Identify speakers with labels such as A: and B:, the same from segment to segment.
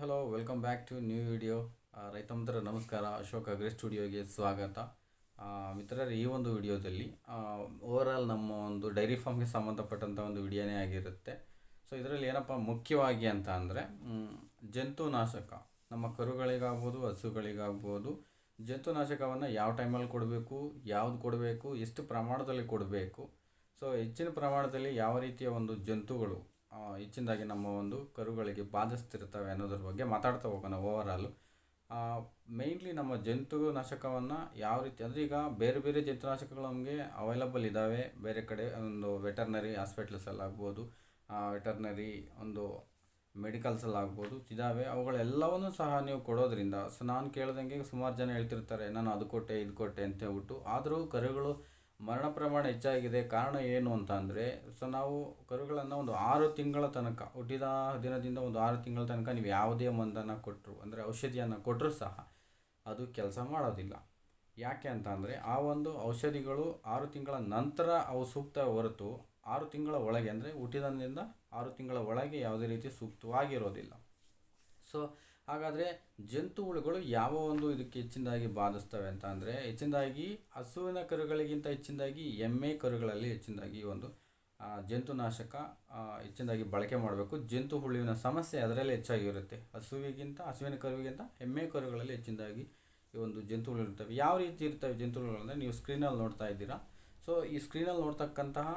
A: Hello welcome back to new video ರೈತ ಮಿತ್ರರ ನಮಸ್ಕಾರ, ಅಶೋಕ್ ಅಗ್ರಿ ಸ್ಟುಡಿಯೋಗೆ ಸ್ವಾಗತ. ಮಿತ್ರರು, ಈ ಒಂದು ವಿಡಿಯೋದಲ್ಲಿ ಓವರಾಲ್ ನಮ್ಮ ಒಂದು ಡೈರಿ ಫಾರ್ಮ್ಗೆ ಸಂಬಂಧಪಟ್ಟಂಥ ಒಂದು ವಿಡಿಯೋನೇ ಆಗಿರುತ್ತೆ. ಸೊ ಇದರಲ್ಲಿ ಏನಪ್ಪ, ಮುಖ್ಯವಾಗಿ ಅಂತ ಅಂದರೆ ಜಂತುನಾಶಕ. ನಮ್ಮ ಕರುಗಳಿಗಾಗ್ಬೋದು, ಹಸುಗಳಿಗಾಗ್ಬೋದು, ಜಂತುನಾಶಕವನ್ನು ಯಾವ ಟೈಮಲ್ಲಿ ಕೊಡಬೇಕು, ಯಾವ್ದು ಕೊಡಬೇಕು, ಎಷ್ಟು ಪ್ರಮಾಣದಲ್ಲಿ ಕೊಡಬೇಕು. ಸೊ ಹೆಚ್ಚಿನ ಪ್ರಮಾಣದಲ್ಲಿ ಯಾವ ರೀತಿಯ ಒಂದು ಜಂತುಗಳು ಹೆಚ್ಚಿನದಾಗಿ ನಮ್ಮ ಒಂದು ಕರುಗಳಿಗೆ ಬಾಧಿಸ್ತಿರ್ತವೆ ಅನ್ನೋದ್ರ ಬಗ್ಗೆ ಮಾತಾಡ್ತಾ ಹೋಗೋಣ ಓವರಾಲ್ ಮೇಯ್ನ್ಲಿ ನಮ್ಮ ಜಂತು ನಾಶಕವನ್ನು ಯಾವ ರೀತಿ, ಅಂದರೆ ಈಗ ಬೇರೆ ಬೇರೆ ಜಂತುನಾಶಕಗಳು ನಮಗೆ ಅವೈಲಬಲ್ ಇದ್ದಾವೆ ಬೇರೆ ಕಡೆ ಒಂದು ವೆಟರ್ನರಿ ಹಾಸ್ಪಿಟ್ಲ್ಸಲ್ಲಾಗ್ಬೋದು ವೆಟರ್ನರಿ ಒಂದು ಮೆಡಿಕಲ್ಸಲ್ಲಾಗ್ಬೋದು ಇದ್ದಾವೆ ಅವುಗಳೆಲ್ಲವನ್ನು ಸಹ ನೀವು ಕೊಡೋದ್ರಿಂದ, ಸೊ ನಾನು ಕೇಳ್ದಂಗೆ ಸುಮಾರು ಜನ ಹೇಳ್ತಿರ್ತಾರೆ, ನಾನು ಅದು ಕೊಟ್ಟೆ, ಇದು ಕೊಟ್ಟೆ ಅಂತ ಹೇಳ್ಬಿಟ್ಟು. ಆದರೂ ಕರುಗಳು ಮರಣ ಪ್ರಮಾಣ ಹೆಚ್ಚಾಗಿದೆ. ಕಾರಣ ಏನು ಅಂತ ಅಂದರೆ ಸೊ ನಾವು ಕರುಗಳನ್ನು ಒಂದು ಆರು ತಿಂಗಳ ತನಕ, ಹುಟ್ಟಿದ ದಿನದಿಂದ ಒಂದು ಆರು ತಿಂಗಳ ತನಕ ನೀವು ಯಾವುದೇ ಮಂದನ್ನು ಕೊಟ್ಟರು ಅಂದರೆ ಔಷಧಿಯನ್ನು ಕೊಟ್ಟರು ಸಹ ಅದು ಕೆಲಸ ಮಾಡೋದಿಲ್ಲ. ಯಾಕೆ ಅಂತ ಅಂದರೆ ಆ ಒಂದು ಔಷಧಿಗಳು ಆರು ತಿಂಗಳ ನಂತರ ಅವು ಸೂಕ್ತ ಹೊರತು ಆರು ತಿಂಗಳ ಒಳಗೆ, ಅಂದರೆ ಹುಟ್ಟಿದಂದಿಂದ ಆರು ತಿಂಗಳ ಒಳಗೆ ಯಾವುದೇ ರೀತಿ ಸೂಕ್ತವಾಗಿರೋದಿಲ್ಲ. ಸೊ ಹಾಗಾದರೆ ಜಂತುಹುಳುಗಳು ಯಾವ ಒಂದು ಇದಕ್ಕೆ ಹೆಚ್ಚಿನದಾಗಿ ಬಾಧಿಸ್ತವೆ ಅಂತ ಅಂದರೆ ಹೆಚ್ಚಿನದಾಗಿ ಹಸುವಿನ ಕರುಗಳಿಗಿಂತ ಹೆಚ್ಚಿನದಾಗಿ ಎಮ್ಮೆ ಕರುಗಳಲ್ಲಿ ಹೆಚ್ಚಿನದಾಗಿ ಒಂದು ಜಂತುನಾಶಕ ಹೆಚ್ಚಿನದಾಗಿ ಬಳಕೆ ಮಾಡಬೇಕು. ಜಂತು ಹುಳುವಿನ ಸಮಸ್ಯೆ ಅದರಲ್ಲಿ ಹೆಚ್ಚಾಗಿರುತ್ತೆ. ಹಸುವಿಗಿಂತ, ಹಸುವಿನ ಕರುವಿಗಿಂತ ಎಮ್ಮೆ ಕರುಗಳಲ್ಲಿ ಹೆಚ್ಚಿನದಾಗಿ ಈ ಒಂದು ಜಂತುಹುಳು ಇರ್ತವೆ ಯಾವ ರೀತಿ ಇರ್ತವೆ ಜಂತುಹುಳುಗಳು ಅಂದರೆ ನೀವು ಸ್ಕ್ರೀನಲ್ಲಿ ನೋಡ್ತಾ ಇದ್ದೀರಾ. ಸೊ ಈ ಸ್ಕ್ರೀನಲ್ಲಿ ನೋಡ್ತಕ್ಕಂತಹ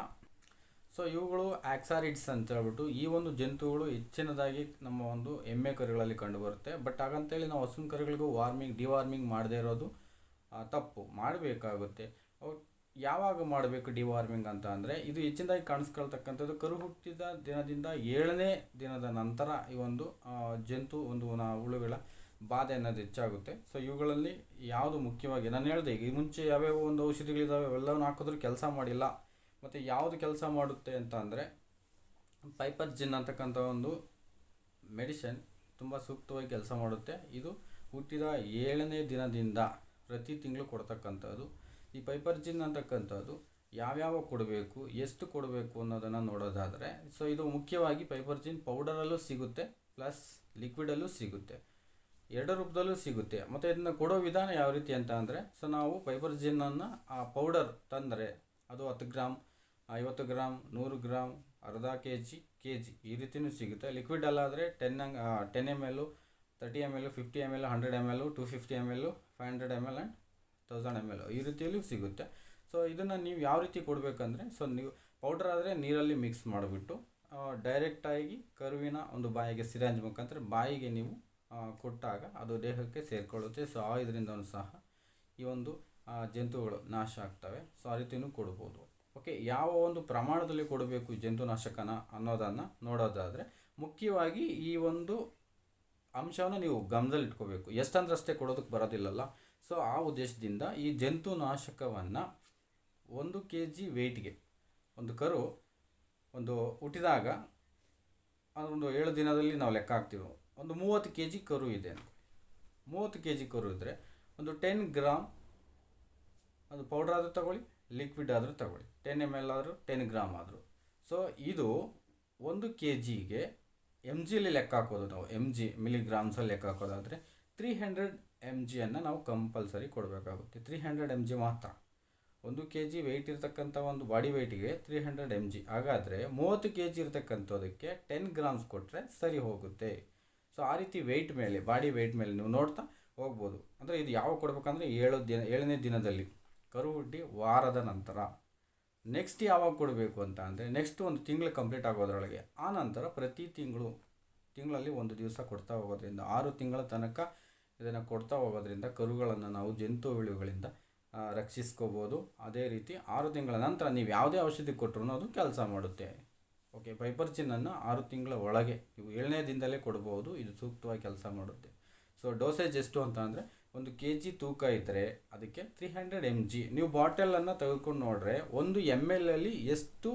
A: ಸೊ ಇವುಗಳು ಆಕ್ಸಾರಿಡ್ಸ್ ಅಂತ ಹೇಳ್ಬಿಟ್ಟು ಈ ಒಂದು ಜಂತುಗಳು ಹೆಚ್ಚಿನದಾಗಿ ನಮ್ಮ ಒಂದು ಎಮ್ಮೆ ಕರುಗಳಲ್ಲಿ ಕಂಡುಬರುತ್ತೆ. ಬಟ್ ಹಾಗಂತೇಳಿ ನಾವು ಹಸುವಿನ ಕರುಗಳಿಗೂ ವಾರ್ಮಿಂಗ್, ಡಿವಾರ್ಮಿಂಗ್ ಮಾಡದೇ ಇರೋದು ತಪ್ಪು. ಮಾಡಬೇಕಾಗುತ್ತೆ. ಯಾವಾಗ ಮಾಡಬೇಕು ಡಿವಾರ್ಮಿಂಗ್ ಅಂತ ಅಂದರೆ, ಇದು ಹೆಚ್ಚಿನದಾಗಿ ಕಾಣಿಸ್ಕೊಳ್ತಕ್ಕಂಥದ್ದು ಕರು ಹುಟ್ಟಿದ ದಿನದಿಂದ ಏಳನೇ ದಿನದ ನಂತರ ಈ ಒಂದು ಜಂತು, ಒಂದು ಹುಳುಗಳ ಬಾಧೆ ಅನ್ನೋದು ಹೆಚ್ಚಾಗುತ್ತೆ. ಸೊ ಇವುಗಳಲ್ಲಿ ಯಾವುದು ಮುಖ್ಯವಾಗಿ, ನಾನು ಹೇಳಿದೆ ಈ ಮುಂಚೆ ಯಾವ್ಯಾವ ಒಂದು ಔಷಧಿಗಳಿದ್ದಾವೆ ಅವೆಲ್ಲವನ್ನು ಹಾಕಿದ್ರೂ ಕೆಲಸ ಮಾಡಿಲ್ಲ. ಮತ್ತು ಯಾವುದು ಕೆಲಸ ಮಾಡುತ್ತೆ ಅಂತ ಅಂದರೆ ಪೈಪರ್ ಜಿನ್ ಅಂತಕ್ಕಂಥ ಒಂದು ಮೆಡಿಸಿನ್ ತುಂಬ ಸೂಕ್ತವಾಗಿ ಕೆಲಸ ಮಾಡುತ್ತೆ. ಇದು ಹುಟ್ಟಿದ ಏಳನೇ ದಿನದಿಂದ ಪ್ರತಿ ತಿಂಗಳು ಕೊಡ್ತಕ್ಕಂಥದ್ದು. ಈ ಪೈಪರ್ ಜಿನ್ ಅಂತಕ್ಕಂಥದ್ದು ಯಾವ್ಯಾವ ಕೊಡಬೇಕು, ಎಷ್ಟು ಕೊಡಬೇಕು ಅನ್ನೋದನ್ನು ನೋಡೋದಾದರೆ ಸೊ ಇದು ಮುಖ್ಯವಾಗಿ ಪೈಪರ್ ಜಿನ್ ಪೌಡರಲ್ಲೂ ಸಿಗುತ್ತೆ ಪ್ಲಸ್ ಲಿಕ್ವಿಡಲ್ಲೂ ಸಿಗುತ್ತೆ. ಎರಡು ರೂಪದಲ್ಲೂ ಸಿಗುತ್ತೆ. ಮತ್ತು ಇದನ್ನು ಕೊಡೋ ವಿಧಾನ ಯಾವ ರೀತಿ ಅಂತ ಅಂದರೆ ಸೊ ನಾವು ಪೈಪರ್ ಜಿನ್ನನ್ನು ಆ ಪೌಡರ್ ತಂದರೆ ಅದು ಹತ್ತು ಗ್ರಾಮ್ ಐವತ್ತು ಗ್ರಾಮ್ ನೂರು ಗ್ರಾಮ್ ಅರ್ಧ ಕೆ ಜಿ ಕೆ ಜಿ ಈ ರೀತಿಯೂ ಸಿಗುತ್ತೆ liquid ಅಲ್ಲಾದರೆ ten ten M L thirty M L fifty M L hundred M L two fifty M L five hundred M L and thousand M L ಈ ರೀತಿಯಲ್ಲೂ ಸಿಗುತ್ತೆ. So ಇದನ್ನು ನೀವು ಯಾವ ರೀತಿ ಕೊಡಬೇಕಂದ್ರೆ ಸೊ ನೀವು ಪೌಡರ್ ಆದರೆ ನೀರಲ್ಲಿ ಮಿಕ್ಸ್ ಮಾಡಿಬಿಟ್ಟು ಡೈರೆಕ್ಟಾಗಿ ಕರುವಿನ ಒಂದು ಬಾಯಿಗೆ ಸಿರಾಂಜ್ ಮುಖಾಂತರ ಬಾಯಿಗೆ ನೀವು ಕೊಟ್ಟಾಗ ಅದು ದೇಹಕ್ಕೆ ಸೇರಿಕೊಳ್ಳುತ್ತೆ. ಸೊ ಆ ಇದರಿಂದ ಸಹ ಈ ಒಂದು ಜಂತುಗಳು ನಾಶ ಆಗ್ತವೆ. ಸೊ ಆ ರೀತಿಯೂ ಕೊಡ್ಬೋದು. ಓಕೆ ಯಾವ ಒಂದು ಪ್ರಮಾಣದಲ್ಲಿ ಕೊಡಬೇಕು ಜಂತುನಾಶಕನ ಅನ್ನೋದನ್ನು ನೋಡೋದಾದರೆ, ಮುಖ್ಯವಾಗಿ ಈ ಒಂದು ಅಂಶವನ್ನು ನೀವು ಗಮನದಲ್ಲಿ ಇಟ್ಕೋಬೇಕು. ಎಷ್ಟಂದ್ರೆ ಅಷ್ಟೇ ಕೊಡೋದಕ್ಕೆ ಬರೋದಿಲ್ಲಲ್ಲ. ಸೊ ಆ ಉದ್ದೇಶದಿಂದ ಈ ಜಂತುನಾಶಕವನ್ನು ಒಂದು ಕೆ ಜಿ ವೆಯ್ಟ್ಗೆ ಒಂದು ಕರು, ಒಂದು ಹುಟ್ಟಿದಾಗ ಒಂದು ಏಳು ದಿನದಲ್ಲಿ ನಾವು ಲೆಕ್ಕ ಹಾಕ್ತೀವಿ. ಒಂದು ಮೂವತ್ತು ಕೆ ಜಿ ಕರು ಇದೆ ಅಂತ ಮೂವತ್ತು ಕೆ ಜಿ ಕರು ಇದ್ದರೆ ಒಂದು ಟೆನ್ ಗ್ರಾಮ್ ಅದು ಪೌಡ್ರ್ ಆದರೂ ತಗೊಳ್ಳಿ. ಲಿಕ್ವಿಡ್ ಆದರೂ ತಗೊಳ್ಳಿ. ಟೆನ್ ಎಂ ಎಲ್ ಆದರೂ ಟೆನ್ ಗ್ರಾಮ್ ಆದರೂ. ಸೊ ಇದು ಒಂದು ಕೆ ಜಿಗೆ ಎಂ ಜಿಲಿ ಲೆಕ್ಕ ಹಾಕೋದು ನಾವು. ಎಂ ಜಿ ಮಿಲಿಗ್ರಾಮ್ಸಲ್ಲಿ ಲೆಕ್ಕ ಹಾಕೋದಾದರೆ ತ್ರೀ ಹಂಡ್ರೆಡ್ ಎಂ ಜಿಯನ್ನು ನಾವು ಕಂಪಲ್ಸರಿ ಕೊಡಬೇಕಾಗುತ್ತೆ. ತ್ರೀ ಹಂಡ್ರೆಡ್ ಎಂ ಜಿ ಮಾತ್ರ. ಒಂದು ಕೆ ಜಿ ವೆಯ್ಟ್ ಇರತಕ್ಕಂಥ ಒಂದು ಬಾಡಿ ವೆಯ್ಟಿಗೆ ತ್ರೀ ಹಂಡ್ರೆಡ್ ಎಂ ಜಿ ಹಾಗಾದರೆ ಮೂವತ್ತು ಕೆ ಜಿ ಇರತಕ್ಕಂಥದಕ್ಕೆ ಟೆನ್ ಗ್ರಾಮ್ಸ್ ಕೊಟ್ಟರೆ ಸರಿ ಹೋಗುತ್ತೆ. ಸೊ ಆ ರೀತಿ ವೆಯ್ಟ್ ಮೇಲೆ ಬಾಡಿ ವೆಯ್ಟ್ ಮೇಲೆ ನೀವು ನೋಡ್ತಾ ಹೋಗ್ಬೋದು. ಅಂದರೆ ಇದು ಯಾವಾಗ ಕೊಡಬೇಕಂದ್ರೆ ಏಳು ದಿನ, ಏಳನೇ ದಿನದಲ್ಲಿ. ಕರು ಹುಟ್ಟಿ ವಾರದ ನಂತರ. ನೆಕ್ಸ್ಟ್ ಯಾವಾಗ ಕೊಡಬೇಕು ಅಂತ ಅಂದರೆ ನೆಕ್ಸ್ಟ್ ಒಂದು ತಿಂಗಳು ಕಂಪ್ಲೀಟ್ ಆಗೋದ್ರೊಳಗೆ. ಆ ನಂತರ ಪ್ರತಿ ತಿಂಗಳು, ತಿಂಗಳಲ್ಲಿ ಒಂದು ದಿವಸ ಕೊಡ್ತಾ ಹೋಗೋದ್ರಿಂದ, ಆರು ತಿಂಗಳ ತನಕ ಇದನ್ನು ಕೊಡ್ತಾ ಹೋಗೋದ್ರಿಂದ ಕರುಗಳನ್ನು ನಾವು ಜಂತು ಹುಳುಗಳಿಂದ ರಕ್ಷಿಸ್ಕೋಬೋದು. ಅದೇ ರೀತಿ ಆರು ತಿಂಗಳ ನಂತರ ನೀವು ಯಾವುದೇ ಔಷಧಿ ಕೊಟ್ಟರು ಅದು ಕೆಲಸ ಮಾಡುತ್ತೆ. ಓಕೆ, ಪೈಪರ್ ಚಿನ್ನನ್ನು ಆರು ತಿಂಗಳ ಒಳಗೆ ನೀವು ಏಳನೇ ದಿನದಲ್ಲೇ ಕೊಡ್ಬೋದು. ಇದು ಸೂಕ್ತವಾಗಿ ಕೆಲಸ ಮಾಡುತ್ತೆ. ಸೊ ಡೋಸೇಜ್ ಎಷ್ಟು ಅಂತ ಅಂದರೆ ಒಂದು ಕೆ ಜಿ ತೂಕ ಇದ್ದರೆ ಅದಕ್ಕೆ ತ್ರೀ ಹಂಡ್ರೆಡ್ ಎಂ ಜಿ ನೀವು ಬಾಟಲನ್ನು ತೆಗೆದುಕೊಂಡು ನೋಡ್ರೆ ಒಂದು ಎಂ ಎಲ್ ಅಲ್ಲಿ ಎಷ್ಟು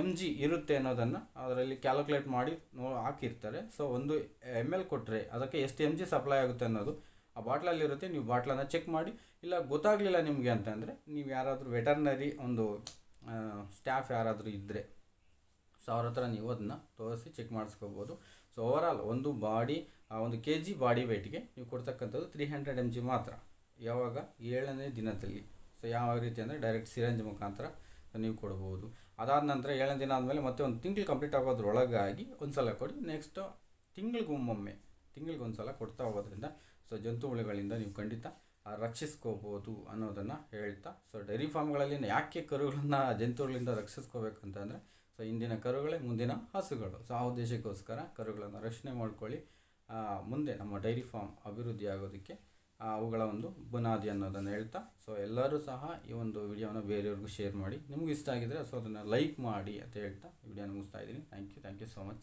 A: ಎಂ ಜಿ ಇರುತ್ತೆ ಅನ್ನೋದನ್ನು ಅದರಲ್ಲಿ ಕ್ಯಾಲ್ಕುಲೇಟ್ ಮಾಡಿ ನೋ, ಹಾಕಿರ್ತಾರೆ. ಸೊ ಒಂದು ಎಂ ಎಲ್ ಕೊಟ್ಟರೆ ಅದಕ್ಕೆ ಎಷ್ಟು ಎಂ ಜಿ ಸಪ್ಲೈ ಆಗುತ್ತೆ ಅನ್ನೋದು ಆ ಬಾಟ್ಲಲ್ಲಿ ಇರುತ್ತೆ. ನೀವು ಬಾಟ್ಲನ್ನು ಚೆಕ್ ಮಾಡಿ. ಇಲ್ಲ, ಗೊತ್ತಾಗಲಿಲ್ಲ ನಿಮಗೆ ಅಂತಂದರೆ ನೀವು ಯಾರಾದರೂ ವೆಟರ್ನರಿ ಒಂದು ಸ್ಟಾಫ್ ಯಾರಾದರೂ ಇದ್ದರೆ ಸೊ ಅವ್ರ ಹತ್ರ ನೀವು ಅದನ್ನ ತೋರಿಸಿ ಚೆಕ್ ಮಾಡಿಸ್ಕೋಬೋದು. ಸೊ ಓವರಾಲ್ ಒಂದು ಬಾಡಿ ಒಂದು ಕೆ ಜಿ ಬಾಡಿ ವೆಯ್ಟ್ಗೆ ನೀವು ಕೊಡ್ತಕ್ಕಂಥದ್ದು ತ್ರೀ ಹಂಡ್ರೆಡ್ ಎಂ ಜಿ ಮಾತ್ರ. ಯಾವಾಗ? ಏಳನೇ ದಿನದಲ್ಲಿ. ಸೊ ಯಾವ ರೀತಿ ಅಂದರೆ ಡೈರೆಕ್ಟ್ ಸಿರಂಜ್ ಮುಖಾಂತರ ನೀವು ಕೊಡ್ಬೋದು. ಅದಾದ ನಂತರ ಏಳನೇ ದಿನ ಆದಮೇಲೆ ಮತ್ತೆ ಒಂದು ತಿಂಗಳು ಕಂಪ್ಲೀಟ್ ಆಗೋದ್ರೊಳಗಾಗಿ ಒಂದು ಸಲ ಕೊಡಿ. ನೆಕ್ಸ್ಟು ತಿಂಗಳಿಗೊಮ್ಮೊಮ್ಮೆ ತಿಂಗಳಿಗೊಂದು ಸಲ ಕೊಡ್ತಾ ಹೋಗೋದ್ರಿಂದ ಸೊ ಜಂತು ಹುಳುಗಳಿಂದ ನೀವು ಖಂಡಿತ ರಕ್ಷಿಸ್ಕೋಬೋದು ಅನ್ನೋದನ್ನು ಹೇಳ್ತಾ ಸೊ ಡೈರಿ ಫಾರ್ಮ್ಗಳಲ್ಲಿ ಯಾಕೆ ಕರುಗಳನ್ನು ಜಂತುಗಳಿಂದ ರಕ್ಷಿಸ್ಕೋಬೇಕಂತಂದರೆ ಸೊ ಇಂದಿನ ಕರುಗಳೇ ಮುಂದಿನ ಹಸುಗಳು. ಸೊ ಆ ಉದ್ದೇಶಕ್ಕೋಸ್ಕರ ಕರುಗಳನ್ನು ರಕ್ಷಣೆ ಮಾಡ್ಕೊಳ್ಳಿ. ಮುಂದೆ ನಮ್ಮ ಡೈರಿ ಫಾರ್ಮ್ ಅಭಿವೃದ್ಧಿ ಆಗೋದಕ್ಕೆ ಅವುಗಳ ಒಂದು ಬುನಾದಿ ಅನ್ನೋದನ್ನು ಹೇಳ್ತಾ, ಸೊ ಎಲ್ಲರೂ ಸಹ ಈ ಒಂದು ವಿಡಿಯೋನ ಬೇರೆಯವ್ರಿಗೂ ಶೇರ್ ಮಾಡಿ. ನಿಮಗೂ ಇಷ್ಟ ಆಗಿದರೆ ಸೊ ಅದನ್ನು ಲೈಕ್ ಮಾಡಿ ಅಂತ ಹೇಳ್ತಾ ವಿಡಿಯೋನ ಮುಗಿಸ್ತಾ ಇದ್ದೀನಿ. Thank you thank you so much.